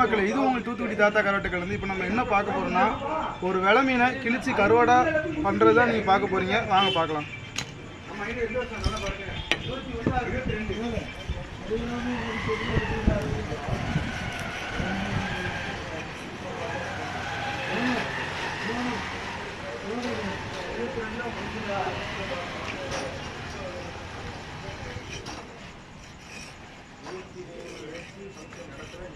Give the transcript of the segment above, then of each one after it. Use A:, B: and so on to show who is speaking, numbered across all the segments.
A: மக்கள் இது உங்கள் தூத்துக்குடி தாத்தா கரோட்டுகள் வந்து இப்போ நம்ம என்ன பார்க்க போறோம்னா ஒரு வெலை மீனை கிழிச்சு கருவாடா பண்ணுறது தான் நீங்கள் பார்க்க போறீங்க. வாங்க பார்க்கலாம்.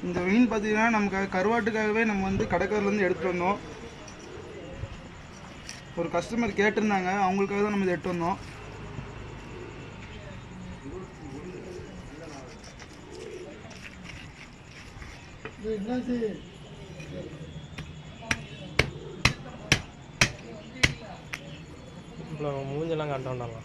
A: இந்த மீன் பார்த்தீங்கன்னா நமக்கு கருவாட்டுக்காகவே நம்ம வந்து கடற்கரையிலேருந்து எடுத்துகிட்டு வந்தோம். ஒரு கஸ்டமர் கேட்டிருந்தாங்க அவங்களுக்காக தான் நம்ம இதை எடுத்து வந்தோம்.
B: இப்போ மூஞ்செல்லாம் காட்டோம்டாங்க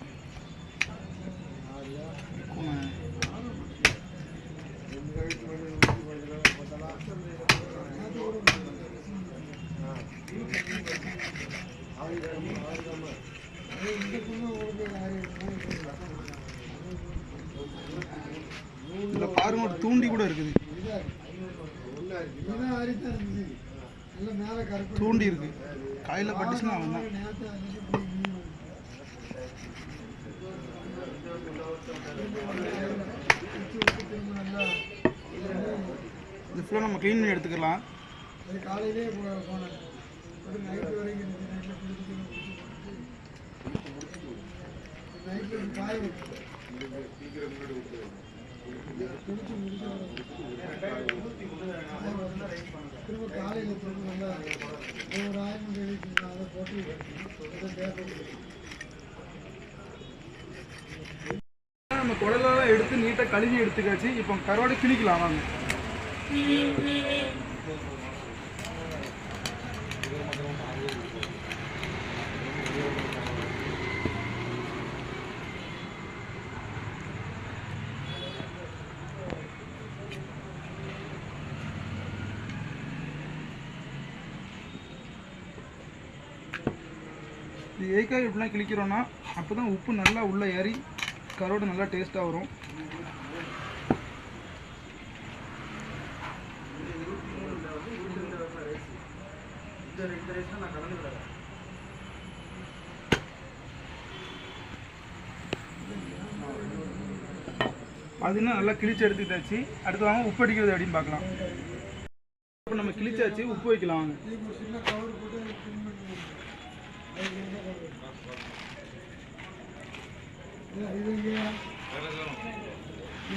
A: இந்த பாருங்க ஒரு தூண்டி கூட இருக்குது. தூண்டி இருக்கு. காயில பட்டுச்சுன்னா அவன் தான் இது ஃபுல்லாக நம்ம க்ளீன் பண்ணி எடுத்துக்கலாம்.
C: காலையிலே போனேன். நைட்டு வரைக்கும் நைட்டில் காய திரும்ப காலையில் திரும்ப நல்லா ஒரு ஆயிரம் அதை போட்டு
A: நம்ம குடலெல்லாம் எடுத்து நீட்டாக கழுவி எடுத்துக்காச்சு. இப்போ கருவாடை கிழிக்கலாம் வாங்க. இது ஏக்காய் இப்படிலாம் கிழிக்கிறோன்னா அப்போ தான் உப்பு நல்லா உள்ளே ஏறி கரோடு நல்லா டேஸ்ட்டாக வரும். அதுனா நல்லா கிழிச்சு எடுத்துக்கிட்டாச்சு. அடுத்து வாங்க உப்பு அடிக்கிறது அப்படின்னு பார்க்கலாம். இப்போ நம்ம கிழிச்சாச்சு உப்பு வைக்கலாம் வாங்க.
C: ஒரு சின்ன கவர் போட்டு க்ளீன் பண்ணி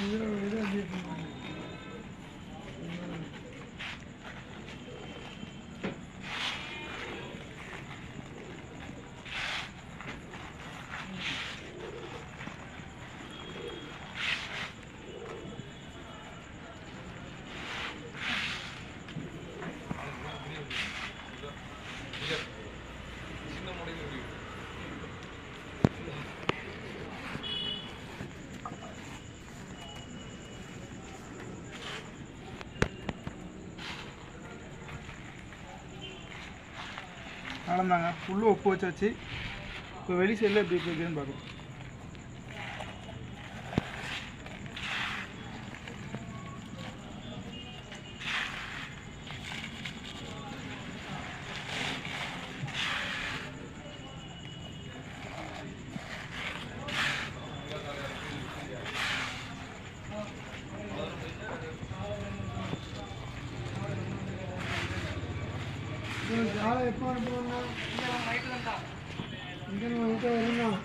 C: இது இங்கே
A: நடந்தாங்க ஃபுல்லு உப்பு வச்சாச்சு. இப்போ வெளி சைடில் எப்படி இருக்குதுன்னு பார்க்கலாம்.
C: ஆளை எப்போ அனுப்புவாங்க இங்கே நம்ம